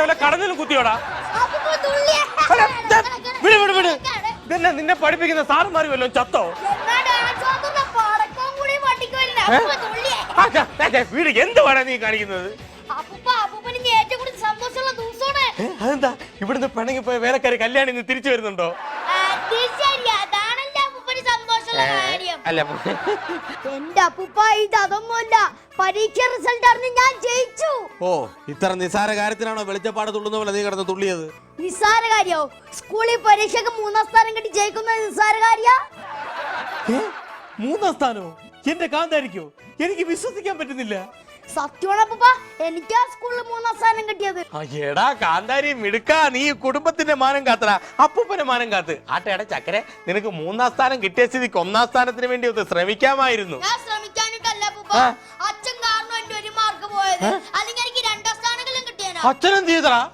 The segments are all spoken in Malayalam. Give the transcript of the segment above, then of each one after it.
നേരത്തെ വല്ല കടന്നിലും കുത്തിയോടാ? വിട് വിട് വിട്. ഇതെന്നെ നിന്നെ പഠിപ്പിക്കുന്ന സാറുമാര് വല്ലോ ചത്തോ? വീട് എന്ത് വേണം നീ കാണിക്കുന്നത് അതെന്താ? ഇവിടുന്ന് പിണങ്ങി പോയ വേലക്കാരി കല്യാണി തിരിച്ചു വരുന്നുണ്ടോ? അല്ല. എന്റെ അപ്പൂപ്പ ഇത് അതൊന്നുമല്ല. പരീക്ഷ റിസൾട്ട് അറിഞ്ഞ് ഞാൻ ജയിച്ചു. ഓ ഇത്ര നിസാര കാര്യത്തിനാണോ വെളിച്ചപ്പാട് തുള്ളുന്ന പോലെ നീ കിടന്ന് തുള്ളിയത്? നിസാര കാര്യോ? സ്കൂളിൽ പരീക്ഷക്ക് മൂന്നാം സ്ഥാനം കിട്ടി ജയിക്കുന്ന നിസാര കാര്യ? മൂന്നാം സ്ഥാനോ? എന്റെ കാന്തായിരിക്കോ എനിക്ക് വിശ്വസിക്കാൻ പറ്റുന്നില്ല. സത്യമാണ് അപ്പൂപ്പ. എനിക്ക് ആ സ്കൂളിൽ മൂന്നാം സ്ഥാനം കിട്ടിയത്. ആ, എടാ കാന്താരി മിടുക്കാ. നീ ഈ കുടുംബത്തിന്റെ മാനം കാത്തടാ. അപ്പൂപ്പന്റെ മാനം കാത്ത്. ആട്ടേടാ ചക്കരെ നിനക്ക് മൂന്നാം സ്ഥാനം കിട്ടിയ സ്ഥിതിക്ക് ഒന്നാം സ്ഥാനത്തിന് വേണ്ടി ഒന്ന് ശ്രമിക്കാമായിരുന്നു. ഞാൻ ശ്രമിക്കാനിട്ടല്ല അപ്പൂപ്പ. ആ. അച്ഛൻ കാരണം എന്റെ ഒരു മാർക്ക് പോയത്. അല്ലെങ്കിൽ എനിക്ക് രണ്ടാം സ്ഥാനങ്ങളും കിട്ടിയാനാ. അച്ഛനെന്ത് ചെയ്തടാ?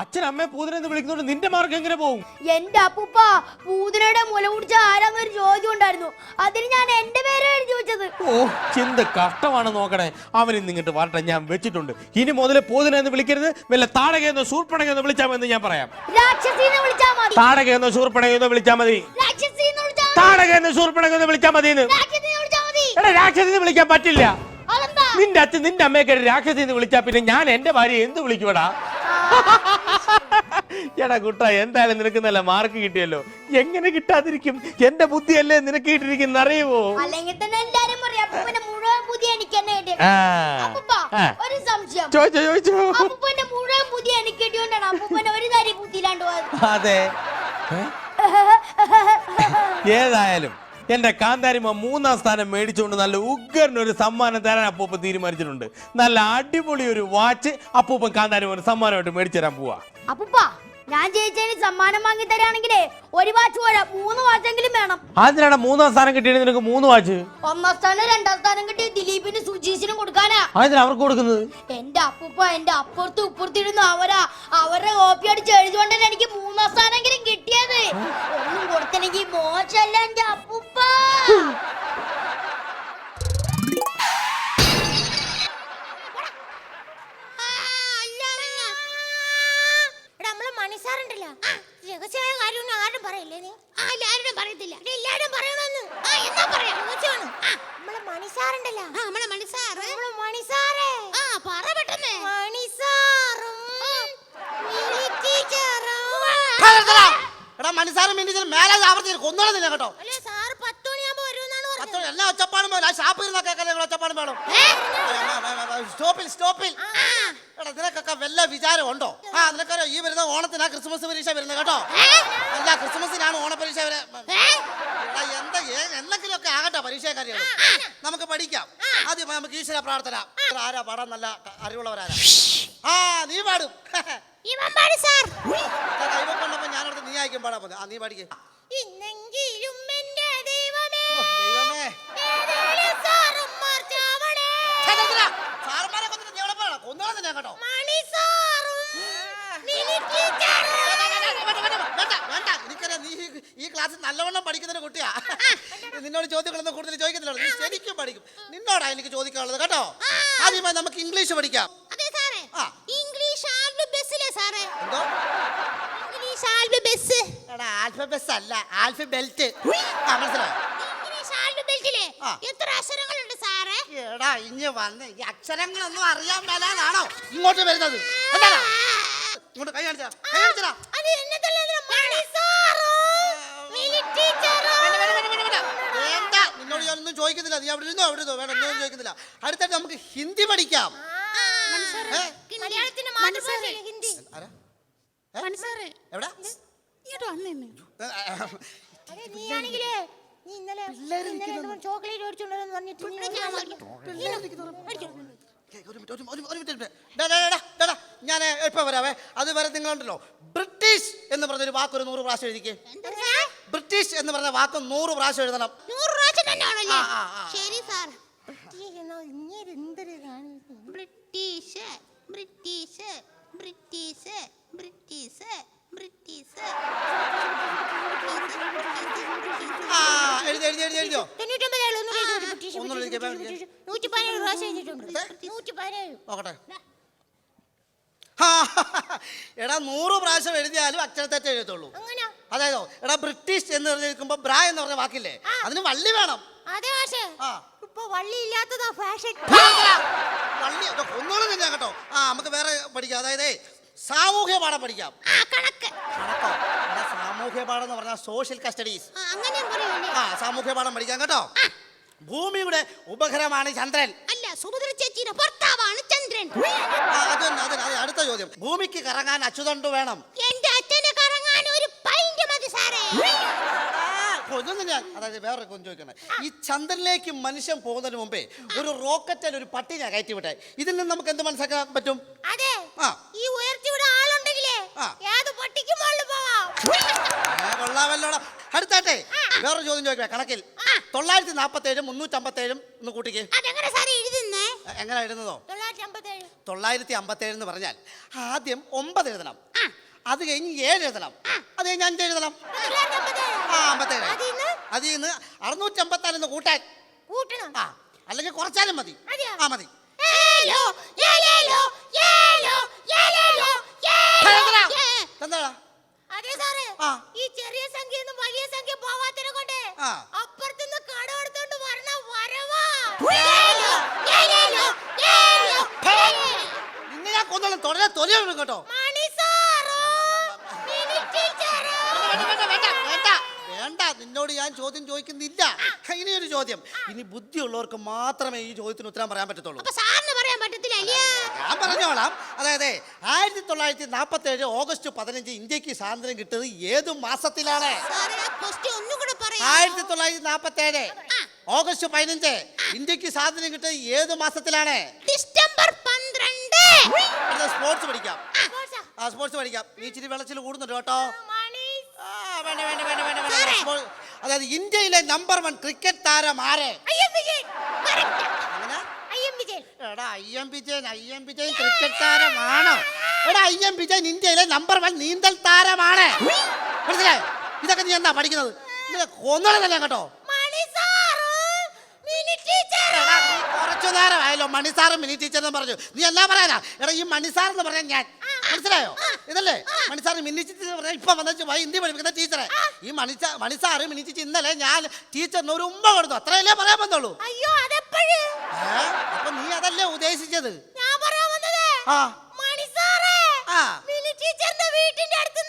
അച്ഛൻ അമ്മയെ പൂതനെന്ന് വിളിക്കുന്നോണ്ട് നിന്റെ മാർഗം എങ്ങനെ പോകും? എന്റെ അപ്പൂപ്പ പൂതനയുടെ മുല കുടിച്ച ആരാന്നൊരു ചോദ്യം ഉണ്ടായിരുന്നു. അതിന് ഞാൻ എന്റെ പേര് എഴുതി വെച്ചത്. ഓ എന്ത് കഷ്ടമാണ് നോക്കണേ. അവൻ ഇന്ന് ഇങ്ങോട്ട് വരട്ടെ ഞാൻ വെച്ചിട്ടുണ്ട്. ഇനി മുതൽ പൂതന എന്ന് വിളിക്കരുത്. വല്ല താടകയെന്നോ സൂർപ്പണകയെന്നോ വിളിച്ചാൽ മതി ഞാൻ പറയാം. രാക്ഷസിന്ന് വിളിച്ചാ മതി. താടകയെന്നോ സൂർപ്പണകയെന്നോ വിളിച്ചാൽ മതി. രാക്ഷസിന്ന് വിളിച്ചാ. താടകയെന്നോ സൂർപ്പണകയെന്നോ വിളിച്ചാൽ മതി രാക്ഷസീന്ന് വിളിച്ചാ മതി. എടാ രാക്ഷസിന്ന് വിളിക്കാൻ പറ്റില്ല. അതെന്താ? നിന്റെ അച്ഛൻ നിന്റെ അമ്മയൊക്കെ രാക്ഷസിന്ന് വിളിച്ചാ പിന്നെ ഞാൻ എന്റെ ഭാര്യ എന്ത് വിളിക്കൂടാ എടാ കുട്ട എന്തായാലും നിനക്ക് നല്ല മാർക്ക് കിട്ടിയല്ലോ. എങ്ങനെ കിട്ടാതിരിക്കും? എന്റെ ബുദ്ധിയല്ലേ നിനക്ക് കിട്ടിയിരിക്കുന്ന? അറിയുമോ അല്ലെങ്കിൽ തന്നെ എല്ലാരും പറയും. അപ്പൂപ്പന്റെ മുഴുവൻ പുതിയ എനിക്ക് തന്നെ കിട്ടിയത് ആ. അപ്പൂപ്പ ആ. ഒരു സംശയം. ചോദിച്ചോ ചോദിച്ചോ. അപ്പൂപ്പന്റെ മുഴുവൻ ബുദ്ധി എനിക്ക് കിട്ടിയോണ്ടാണ് അപ്പൂപ്പന്റെ ഒരു തരി ബുദ്ധിയിലാണ്ട് പോയത്. അതെ. ഏ? ഏതായാലും എന്റെ കാന്താരിമ മൂന്നാം സ്ഥാനം മേടിച്ചുകൊണ്ട് നല്ല ഉഗ്രന് ഒരു സമ്മാനം തരാൻ അപ്പൂപ്പൻ തീരുമാനിച്ചിട്ടുണ്ട്. നല്ല അടിപൊളി ഒരു വാച്ച് അപ്പൂപ്പൻ കാന്താരിമ ഒരു സമ്മാനമായിട്ട് മേടിച്ചു തരാൻ പോവാ. അപ്പൂപ്പ ഞാൻ ജയിച്ചതിന് സമ്മാനം വാങ്ങി തരാണെങ്കിലേ ഒരു വാച്ച് പോരാ മൂന്ന് വാച്ചെങ്കിലും വേണം. അതിനാണ് മൂന്നാം സ്ഥാനം കിട്ടിയത് നിനക്ക് മൂന്ന് വാച്ച്? ഒന്നാം സ്ഥാനം രണ്ടാം സ്ഥാനം കിട്ടി ദിലീപിനും സുജീഷിനും കൊടുക്കാനാ. അതിനാ അവർക്ക് കൊടുക്കുന്നത്? എന്റെ അപ്പൂപ്പ എന്റെ അപ്പുറത്ത് ഉപ്പുറത്തിരുന്നു അവരാ അവരുടെ കോപ്പി അടിച്ച് എഴുതുകൊണ്ടല്ലേ എനിക്ക് മൂന്നാം സ്ഥാനെങ്കിലും കിട്ടിയത്. ഒന്നും കൊടുത്തില്ലെങ്കിൽ മോശമല്ല എന്റെ അപ്പൂപ്പ. എല്ലാവരും പറയത്തില്ല. എല്ലാവരും പറയണമെന്ന്. ആ എന്നാ പറയാം? രഹസ്യമാണ് ആ. നമ്മളെ മണിസാറുണ്ടല്ലോ. ആ നമ്മളെ മണിസാറ്. നമ്മളെ മണിസാറേ. ആ പറ പെട്ടെന്ന്. മണിസാറും എടാ മനസ്സാറും മിനിച്ചിലും മേലെ ആവർത്തി കൊന്നോളം തന്നെ കേട്ടോ. അല്ലേ സാറ് പത്ത് മണിയാകുമ്പോ വരുമെന്നാണ് പറഞ്ഞത്. എല്ലാ ഒച്ചപ്പാടും വേണം ആ ഷാപ്പിൽ ഇരുന്ന കേൾക്കാൻ ഒച്ചപ്പാടും വേണം. സ്റ്റോപ്പിൽ സ്റ്റോപ്പിൽ. എടാ നിനക്കൊക്കെ വല്ല വിചാരം ഉണ്ടോ ആ നിനക്കറിയോ ഈ വരുന്ന ഓണത്തിനാ ക്രിസ്മസ് പരീക്ഷ വരുന്നത് കേട്ടോ? അല്ല ക്രിസ്മസിനാണ് ഓണപരീക്ഷ വരെ. എടാ എന്താ ഏ- എന്തെങ്കിലും ഒക്കെ ആകട്ടെ പരീക്ഷ കാര്യം നമുക്ക് പഠിക്കാം. ആദ്യം നമുക്ക് ഈശ്വര പ്രാർത്ഥന. എടാ, ആരാ പാടാൻ നല്ല അറിവുള്ളവരാരാ? ആ നീ പാടും. ഇവൻ പാടി സാർ. കൈവക്കൊണ്ടപ്പോ ഞാനടുത്ത് നീ ആയിരിക്കും പാടാൻ പോകുന്നത്. ആ നീ പാടിക്കേ. ഇന്നെങ്കിലും പോകണം കേട്ടോ. മണി സാറും മിനി ടീച്ചറും വേണ്ട, വേണ്ട. എനിക്കറിയാം നീ ഈ- ഈ ക്ലാസ്സിൽ നല്ലവണ്ണം പഠിക്കുന്ന ഒരു കുട്ടിയാ. നിന്നോട് ചോദ്യങ്ങളൊന്നും കൂടുതൽ ചോദിക്കുന്നില്ല നീ ശരിക്കും പഠിക്കും. നിന്നോടാ എനിക്ക് ചോദിക്കാനുള്ളത് കേട്ടോ. ആദ്യമായി നമുക്ക് ഇംഗ്ലീഷ് പഠിക്കാം. അതെ സാറേ. ആ. ഇംഗ്ലീഷ് ആൽബി ബസ്സിലെ സാറേ. എന്തോ? ഇംഗ്ലീഷ് ആൽബി ബസ് എടാ ആൽഫബസ് അല്ല ആൽഫ ബെൽറ്റ് മനസ്സിലായോ? ആൽബി എത്ര അക്ഷരങ്ങളുണ്ട് സാറേ? എടാ ഇഞ്ഞ് വന്ന് ഈ അക്ഷരങ്ങളൊന്നും അറിയാൻ മേലാതാണോ ഇങ്ങോട്ട് വരുന്നത്. എന്താടാ ഇങ്ങോട്ട് കൈ കാണിച്ചാ കൈ കാണിച്ചാ അത് എന്നതല്ല. വേണ്ട നിന്നോട് ഞാനൊന്നും ചോദിക്കുന്നില്ല. നീ അവിടെ ഇരുന്നോ? അവിടെ ഇരുന്നോ? വേണ്ട ഒന്നും ചോദിക്കുന്നില്ല. അടുത്തായിട്ട് നമുക്ക് ഹിന്ദി പഠിക്കാം. എവിടെ? നീ വന്നേന്ന് നീ ഇന്നലെ ഇന്നലെ ചോക്ലേറ്റ് മേടിച്ചോണ്ടെന്ന് പറഞ്ഞിട്ട് നീ മേടിച്ചോ. ഞാൻ എപ്പോ വരാവേ. അതുവരെ നിങ്ങളുണ്ടല്ലോ. ബ്രിട്ടീഷ് എന്ന് പറഞ്ഞൊരു വാക്ക് ഒരു നൂറ് പ്രാവശ്യം എഴുതിക്ക്. എന്താ ബ്രിട്ടീഷ് എന്ന് പറഞ്ഞ വാക്ക് നൂറ് പ്രാവശ്യം എഴുതണം. നൂറ് പ്രാവശ്യം തന്നെയാണല്ലേ. ആ, ആ, ആ. ശരി sir British British British British British. ആ എഴുതി എഴുതി എഴുതി എഴുതിയോ? നോക്കട്ടെ. എടാ നൂറ് പ്രാവശ്യം എഴുതിയാലും അക്ഷരത്തെറ്റ് എഴുതത്തുള്ളൂ. അതായതോ എടാ ബ്രിട്ടീഷ് എന്ന് പറഞ്ഞിരിക്കുമ്പോ ബ്രാ എന്ന് പറഞ്ഞ വാക്കില്ലേ? അതിന് വള്ളി വേണം. അതെ പക്ഷേ ഇപ്പൊ വള്ളി ഇല്ലാത്തതാ ഫാഷൻ വള്ളി ഒന്നുകൂടെ കേട്ടോ. ആ നമുക്ക് വേറെ പഠിക്കാം. അതായത് സാമൂഹ്യ പാഠം പഠിക്കാം ആ കണക്ക് കണക്കോ എടാ സാമൂഹ്യ പാഠം എന്ന് പറഞ്ഞാൽ സോഷ്യൽ കസ്റ്റഡീസ് ആ, സാമൂഹ്യ പാഠം പഠിക്കാം കേട്ടോ. ഭൂമിയുടെ ഉപഗ്രഹമാണ് ചന്ദ്രൻ. അല്ല സുഭദ്ര ചേച്ചിയുടെ ഭർത്താവാണ് ചന്ദ്രൻ. ആ, അത് തന്നെ, അത് അടുത്ത ചോദ്യം. ഭൂമിക്ക് കറങ്ങാൻ അച്ചുതണ്ട് വേണം. എന്റെ അച്ഛനെ കറങ്ങാൻ ഒരു പൈന്റ് മതി സാറേ. കൊല്ലൊന്നും ഞാൻ അതായത് വേറെ കൊഞ്ചു ചോദിക്കണേ ഈ ചന്ദ്രനിലേക്ക് മനുഷ്യൻ പോകുന്നതിന് മുമ്പേ ഒരു റോക്കറ്റിൽ ഒരു പട്ടി ഞാൻ കയറ്റി വിട്ടെ ഇതിൽ നിന്ന് നമുക്ക് എന്ത് മനസ്സിലാക്കാൻ പറ്റും? അതെ. ഈ ഉയർത്തി ഇവിടെ ആളുണ്ടെങ്കിലേ ആ. ഏത് പട്ടിക്കും മുകളിൽ പോവാം? ഏ, കൊള്ളാമല്ലോടാ. അടുത്താട്ടെ വേറൊരു ചോദ്യം ചോദിക്കാം കണക്കിൽ. തൊള്ളായിരത്തി നാൽപ്പത്തി ഏഴും മുന്നൂറ്റി ഏഴും ഒന്ന് കൂട്ടിക്ക്. അതെങ്ങനെ എഴുതുന്നേ? എങ്ങനെ എഴുതുന്നതോ? തൊള്ളായിരത്തി അമ്പത്തി ഏഴ് എന്ന് പറഞ്ഞാൽ ആദ്യം ഒമ്പത് എഴുതണം. അത് കഴിഞ്ഞ് ഏഴ് എഴുതണം. അത് കഴിഞ്ഞ് അഞ്ച് എഴുതണം. ആ അമ്പത്തേഴ്. അതിൽ നിന്ന്? അറുന്നൂറ്റി അമ്പത്തിനാലിന്ന് കൂട്ടാൻ. കൂട്ടണം? ആ അല്ലെങ്കിൽ കുറച്ചാലും മതി. ആ മതി. തൊലിയാണ് കേട്ടോ. വേണ്ട, നിന്നോട് ഞാൻ ചോദ്യം ചോദിക്കുന്നില്ല. ഇനിയൊരു ചോദ്യം. ഇനി ബുദ്ധിയുള്ളവർക്ക് മാത്രമേ ഈ ചോദ്യത്തിന് ഉത്തരം പറയാൻ പറ്റത്തുള്ളൂ. ഞാൻ പറഞ്ഞോളാം. അതായത് ആയിരത്തി തൊള്ളായിരത്തി നാൽപ്പത്തി ഏഴ് ഓഗസ്റ്റ് പതിനഞ്ച് ഇന്ത്യയ്ക്ക് സ്വാതന്ത്ര്യം കിട്ടിയത് ഏത് മാസത്തിലാണ്? ആയിരത്തി തൊള്ളായിരത്തി നാൽപ്പത്തി ഏഴ് ഓഗസ്റ്റ് പതിനഞ്ച് ഇന്ത്യയ്ക്ക് സ്വാതന്ത്ര്യം കിട്ടിയത് ഏത് മാസത്തിലാണ്? ഡിസംബർ പന്ത്രണ്ട്. സ്പോർട്സ് പഠിക്കാം? ആ സ്പോർട്സ് പഠിക്കാം. നീ ഇച്ചിരി വെള്ളച്ചിൽ കൂടുന്നുണ്ട് കേട്ടോ. ആ, വേണ്ട, വേണ്ട, വേണ്ട, വേണ്ട, വേണ്ട. സാറേ. അതായത് ഇന്ത്യയിലെ നമ്പർ വൺ ക്രിക്കറ്റ് താരം ആരെ? എടാ I M Vijayan I M Vijayan cricket താരമാണോ എടാ ഐ എം വിജയൻ ഇന്ത്യയിലെ നമ്പർ വൺ നീന്തൽ താരമാണ്. മനസ്സിലായോ? ഇതൊക്കെ നീ എന്താ പഠിക്കുന്നത്? കൊന്നോളെ തന്നെ കേട്ടോ മണി സാറോ മിനി ടീച്ചർ എടാ, നീ കുറച്ചു നേരമായല്ലോ മണിസാറും മിനി ടീച്ചർ എന്ന് പറഞ്ഞു. നീ എന്നാ പറയാനാ? എടാ ഈ മണിസാർ എന്ന് പറഞ്ഞാൽ ഞാൻ. മനസ്സിലായോ? ഇതല്ലേ? മണിസാർ മിനി ടീച്ചർ പറഞ്ഞാൽ ഇപ്പൊ വൈ ഹിന്ദി പഠിപ്പിക്കുന്ന ടീച്ചറെ. ഈ മണിസാ മണിസാറ് മിനി ടീച്ചർ ഇന്നലെ ഞാൻ ടീച്ചറിന് ഒരു ഉമ്മ കൊടുത്തു. അത്രയല്ലേ പറയാൻ വന്നുള്ളൂ അയ്യോ? അപ്പൊ നീ അതല്ലേ ഉദ്ദേശിച്ചത്? ഞാൻ പറയാൻ വന്നത് ആ. ആ. മിനി ടീച്ചറിന്റെ വീട്ടിന്റെ അടുത്ത്